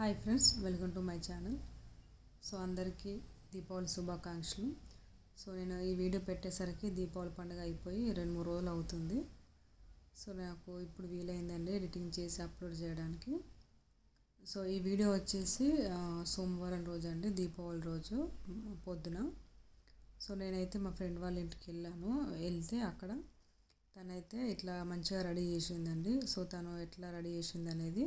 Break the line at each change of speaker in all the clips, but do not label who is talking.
Hi friends welcome to my channel. So అందరికీ దీపావళి శుభాకాంక్షలు. So నేను ఈ వీడియో పెట్టేసరికి దీపావళి పండుగ అయిపోయి రెండు మూడు రోజులు అవుతుంది. సో నాకు ఇప్పుడు వీలైందండి ఎడిటింగ్ చేసి అప్లోడ్ చేయడానికి. సో ఈ వీడియో వచ్చేసి సోమవారం రోజు అండి దీపావళి రోజు పొద్దున. సో నేనైతే మా ఫ్రెండ్ వాళ్ళ ఇంటికి వెళ్ళాను వెళ్తే అక్కడ తనైతే ఇట్లా మంచిగా రెడీ చేసిందండి. సో తను ఎట్లా రెడీ చేసింది అనేది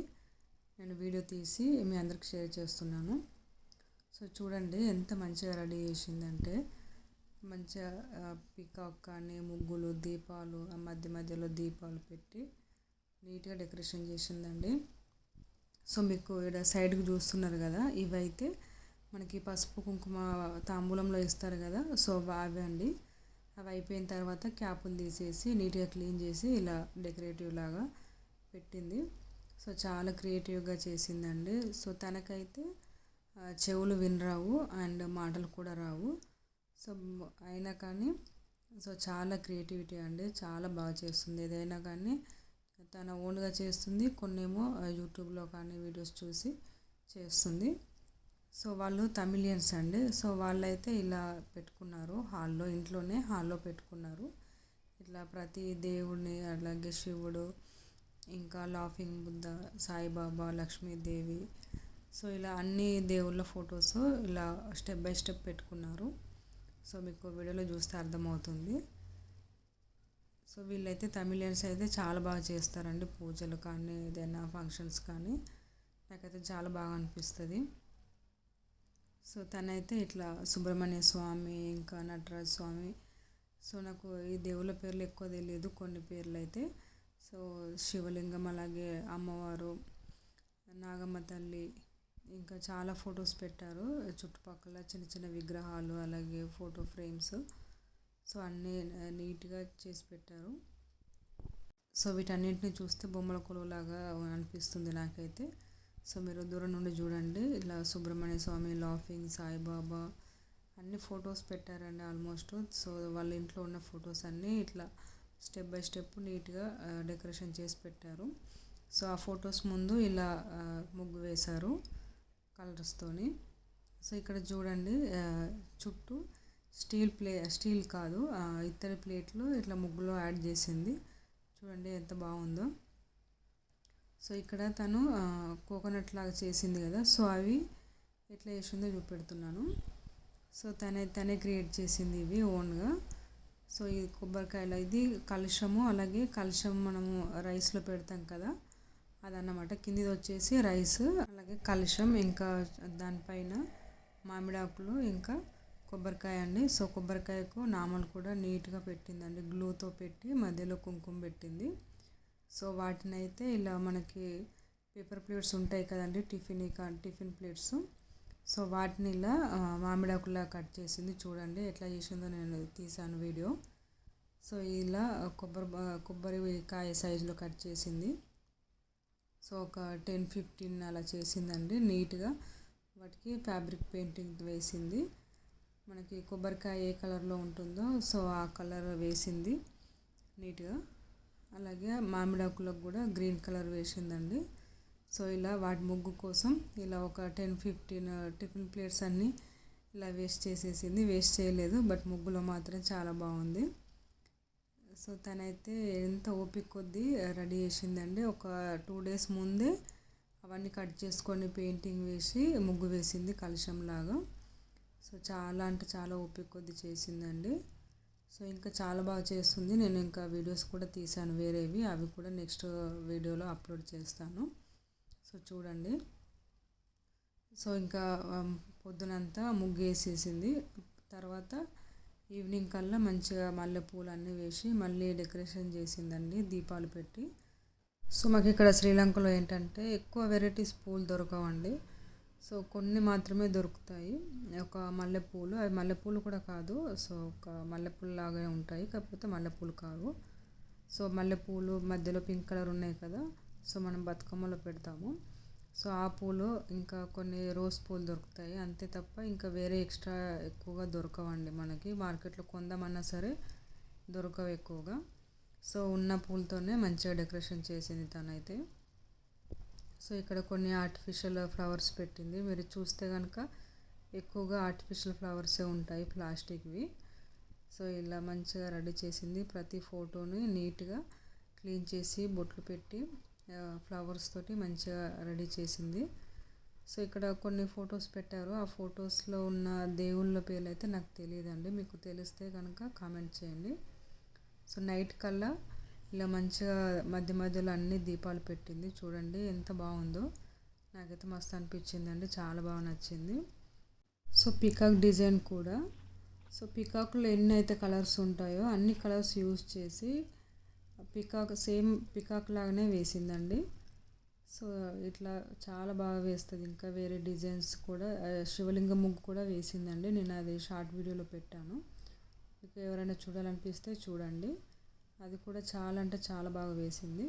నేను వీడియో తీసి మీ అందరికి షేర్ చేస్తున్నాను. సో చూడండి ఎంత మంచిగా రెడీ చేసిందంటే మంచిగా పికాక్ కానీ ముగ్గులు దీపాలు మధ్య మధ్యలో దీపాలు పెట్టి నీట్గా డెకరేషన్ చేసిందండి. సో మీకు ఇక్కడ సైడ్కి చూస్తున్నారు కదా ఇవైతే మనకి పసుపు కుంకుమ తాంబూలంలో ఇస్తారు కదా సో అవి అండి. అవి అయిపోయిన తర్వాత క్యాపులు తీసేసి నీట్గా క్లీన్ చేసి ఇలా డెకరేటివ్ లాగా పెట్టింది. సో చాలా క్రియేటివ్గా చేసిందండి. సో తనకైతే చెవులు వినరావు అండ్ మాటలు కూడా రావు. సో అయినా కానీ సో చాలా క్రియేటివిటీ అండి. చాలా బాగా చేస్తుంది. ఏదైనా కానీ తన ఓన్గా చేస్తుంది. కొన్నేమో యూట్యూబ్లో కానీ వీడియోస్ చూసి చేస్తుంది. సో వాళ్ళు తమిళియన్స్ అండి. సో వాళ్ళైతే ఇలా పెట్టుకున్నారు హాల్లో ఇంట్లోనే హాల్లో పెట్టుకున్నారు. ఇట్లా ప్రతి దేవుడిని అలాగే శివుడు ఇంకా లాఫింగ్ బుద్ధ సాయిబాబా లక్ష్మీదేవి సో ఇలా అన్ని దేవుళ్ళ ఫొటోస్ ఇలా స్టెప్ బై స్టెప్ పెట్టుకున్నారు. సో మీకు వీడియోలో చూస్తే అర్థమవుతుంది. సో వీళ్ళైతే తమిళియన్స్ అయితే చాలా బాగా చేస్తారండి పూజలు కానీ ఏదైనా ఫంక్షన్స్ కానీ. నాకైతే చాలా బాగా అనిపిస్తుంది. సో తనైతే ఇట్లా సుబ్రహ్మణ్య స్వామి ఇంకా నటరాజ స్వామి. సో నాకు ఈ దేవుళ్ళ పేర్లు ఎక్కువ తెలియదు కొన్ని పేర్లు అయితే సో శివలింగం అలాగే అమ్మవారు నాగమ్మ తల్లి ఇంకా చాలా ఫొటోస్ పెట్టారు. చుట్టుపక్కల చిన్న చిన్న విగ్రహాలు అలాగే ఫోటో ఫ్రేమ్స్. సో అన్నీ నీట్గా చేసి పెట్టారు. సో వీటన్నింటిని చూస్తే బొమ్మల కొలువులాగా అనిపిస్తుంది నాకైతే. సో మీరు దూరం నుండి చూడండి. ఇలా సుబ్రహ్మణ్య స్వామి లాఫింగ్ సాయిబాబా అన్ని ఫొటోస్ పెట్టారండి ఆల్మోస్ట్. సో వాళ్ళ ఇంట్లో ఉన్న ఫొటోస్ అన్నీ ఇట్లా స్టెప్ బై స్టెప్ నీట్గా డెకరేషన్ చేసి పెట్టారు. సో ఆ ఫొటోస్ ముందు ఇలా ముగ్గు వేశారు కలర్స్తోని సో ఇక్కడ చూడండి చుట్టూ స్టీల్ ప్లే స్టీల్ కాదు ఇత్తడి ప్లేట్లు ఇట్లా ముగ్గులో యాడ్ చేసింది. చూడండి ఎంత బాగుందో. సో ఇక్కడ తను కోకోనట్ లాగా చేసింది కదా సో అవి ఎట్లా చేసిందో చూపెడుతున్నాను. సో తనే తనే క్రియేట్ చేసింది ఇవి ఓన్గా. సో ఇది కొబ్బరికాయలు ఇది కలుషము అలాగే కలుషం మనము రైస్లో పెడతాం కదా అదన్నమాట. కిందిది వచ్చేసి రైస్ అలాగే కలుషం ఇంకా దానిపైన మామిడాకులు ఇంకా కొబ్బరికాయ అండి. సో కొబ్బరికాయకు నామలు కూడా నీట్గా పెట్టిందండి. గ్లూతో పెట్టి మధ్యలో కుంకుమ పెట్టింది. సో వాటిని అయితే ఇలా మనకి పేపర్ ప్లేట్స్ ఉంటాయి కదండి టిఫిన్ టిఫిన్ ప్లేట్స్. సో వాటిని ఇలా మామిడాకులా కట్ చేసింది. చూడండి ఎట్లా చేసిందో నేను తీసాను వీడియో. సో ఇలా కొబ్బరి కొబ్బరి కాయ సైజులో కట్ చేసింది. సో ఒక టెన్ ఫిఫ్టీన్ అలా చేసిందండి నీట్గా. వాటికి ఫ్యాబ్రిక్ పెయింటింగ్ వేసింది. మనకి కొబ్బరికాయ ఏ కలర్లో ఉంటుందో సో ఆ కలర్ వేసింది నీట్గా. అలాగే మామిడాకులకు కూడా గ్రీన్ కలర్ వేసిందండి. సో ఇలా వాటి ముగ్గు కోసం ఇలా ఒక టెన్ ఫిఫ్టీన్ టిఫిన్ ప్లేట్స్ అన్నీ ఇలా వేస్ట్ చేసేసింది. వేస్ట్ చేయలేదు బట్ ముగ్గులో మాత్రం చాలా బాగుంది. సో తనైతే ఎంత ఓపిక కొద్దీ రెడీ చేసిందండి. ఒక టూ డేస్ ముందే అవన్నీ కట్ చేసుకొని పెయింటింగ్ వేసి ముగ్గు వేసింది కలశంలాగా సో చాలా అంటే చాలా ఓపిక కొద్ది చేసిందండి. సో ఇంకా చాలా బాగా చేస్తుంది. నేను ఇంకా వీడియోస్ కూడా తీసాను వేరేవి. అవి కూడా నెక్స్ట్ వీడియోలో అప్లోడ్ చేస్తాను. సో చూడండి. సో ఇంకా పొద్దునంతా ముగ్గు వేసేసింది తర్వాత ఈవినింగ్ కల్లా మంచిగా మల్లెపూలు అన్నీ వేసి మళ్ళీ డెకరేషన్ చేసిందండి దీపాలు పెట్టి. సో మాకు ఇక్కడ శ్రీలంకలో ఏంటంటే ఎక్కువ వెరైటీస్ పూలు దొరకవండి. సో కొన్ని మాత్రమే దొరుకుతాయి. ఒక మల్లెపూలు అవి మల్లెపూలు కూడా కాదు సో ఒక మల్లెపూలు లాగే ఉంటాయి కాకపోతే మల్లెపూలు కావు. సో మల్లెపూలు మధ్యలో పింక్ కలర్ ఉన్నాయి కదా సో మనం బతుకమ్మలో పెడతాము. సో ఆ పూలు ఇంకా కొన్ని రోజ్ పూలు దొరుకుతాయి. అంతే తప్ప ఇంకా వేరే ఎక్స్ట్రా ఎక్కువగా దొరకవండి మనకి. మార్కెట్లో కొందామన్నా సరే దొరకవు ఎక్కువగా. సో ఉన్న పూలతోనే మంచిగా డెకరేషన్ చేసింది తనైతే. సో ఇక్కడ కొన్ని ఆర్టిఫిషియల్ ఫ్లవర్స్ పెట్టింది. మీరు చూస్తే కనుక ఎక్కువగా ఆర్టిఫిషియల్ ఫ్లవర్సే ఉంటాయి ప్లాస్టిక్వి. సో ఇలా మంచిగా రెడీ చేసింది. ప్రతి ఫోటోని నీట్గా క్లీన్ చేసి బొట్లు పెట్టి ఫ్లవర్స్ తోటి మంచిగా రెడీ చేసింది. సో ఇక్కడ కొన్ని ఫొటోస్ పెట్టారు. ఆ ఫొటోస్లో ఉన్న దేవుళ్ళ పేర్లు అయితే నాకు తెలియదండి. మీకు తెలిస్తే కనుక కామెంట్ చేయండి. సో నైట్ కల్లా ఇలా మంచిగా మధ్య మధ్యలో అన్ని దీపాలు పెట్టింది. చూడండి ఎంత బాగుందో. నాకైతే మస్తు అనిపించిందండి చాలా బాగా నచ్చింది. సో పికాక్ డిజైన్ కూడా. సో పికాక్లో ఎన్ని అయితే కలర్స్ ఉంటాయో అన్ని కలర్స్ యూజ్ చేసి పికాక్ సేమ్ పికాక్ లాగానే వేసిందండి. సో ఇట్లా చాలా బాగా వేస్తుంది. ఇంకా వేరే డిజైన్స్ కూడా శివలింగం ముగ్గు కూడా వేసిందండి. నేను అది షార్ట్ వీడియోలో పెట్టాను. మీకు ఎవరైనా చూడాలనిపిస్తే చూడండి. అది కూడా చాలా అంటే చాలా బాగా వేసింది.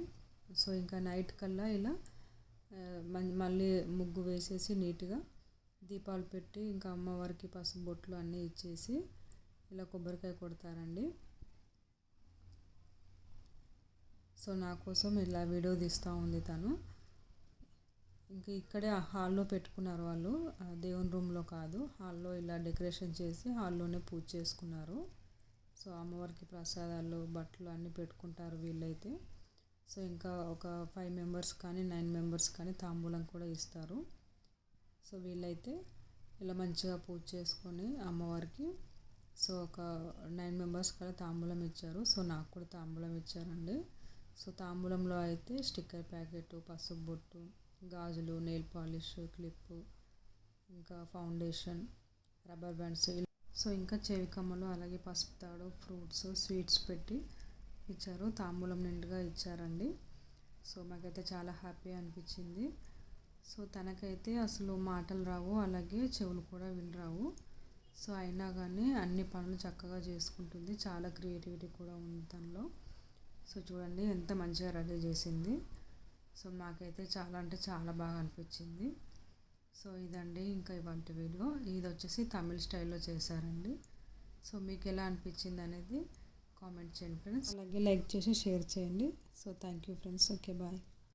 సో ఇంకా నైట్ కల్లా ఇలా మళ్ళీ ముగ్గు వేసేసి నీట్గా దీపాలు పెట్టి ఇంకా అమ్మవారికి పసుపు బొట్లు అన్నీ ఇచ్చేసి ఇలా కొబ్బరికాయ కొడతారండి. సో నా కోసం ఇలా వీడియో తీస్తూ ఉంది తను. ఇంకా ఇక్కడే హాల్లో పెట్టుకున్నారు వాళ్ళు. దేవుని రూమ్లో కాదు. హాల్లో ఇలా డెకరేషన్ చేసి హాల్లోనే పూజ చేసుకున్నారు. సో అమ్మవారికి ప్రసాదాలు బట్టలు అన్నీ పెట్టుకుంటారు వీళ్ళైతే. సో ఇంకా ఒక ఫైవ్ మెంబర్స్ కానీ నైన్ మెంబర్స్ కానీ తాంబూలం కూడా ఇస్తారు. సో వీళ్ళైతే ఇలా మంచిగా పూజ చేసుకొని అమ్మవారికి సో ఒక నైన్ మెంబర్స్ కూడా తాంబూలం ఇచ్చారు. సో నాకు కూడా తాంబూలం ఇచ్చారండి. సో తాంబూలంలో అయితే స్టిక్కర్ ప్యాకెట్ పసుపు బొట్టు గాజులు నెయిల్ పాలిష్ క్లిప్పు ఇంకా ఫౌండేషన్ రబ్బర్ బ్యాండ్స్ సో ఇంకా చెవి కమ్మలు అలాగే పసుపు తాడు ఫ్రూట్స్ స్వీట్స్ పెట్టి ఇచ్చారు. తాంబూలం నిండుగా ఇచ్చారండి. సో మాకైతే చాలా హ్యాపీ అనిపించింది. సో తనకైతే అసలు మాటలు రావు అలాగే చెవులు కూడా వినరావు. సో అయినా కానీ అన్ని పనులు చక్కగా చేసుకుంటుంది. చాలా క్రియేటివిటీ కూడా ఉంది తనలో. సో చూడండి ఎంత మంచిగా రెడీ చేసింది. సో నాకైతే చాలా అంటే చాలా బాగా అనిపించింది. సో ఇదండి ఇంకా ఇవాంటి వీడియో. ఇది వచ్చేసి తమిళ స్టైల్లో చేశారండి. సో మీకు ఎలా అనిపించింది అనేది కామెంట్ చేయండి ఫ్రెండ్స్. అలాగే లైక్ చేసి షేర్ చేయండి. So thank you friends. Okay bye.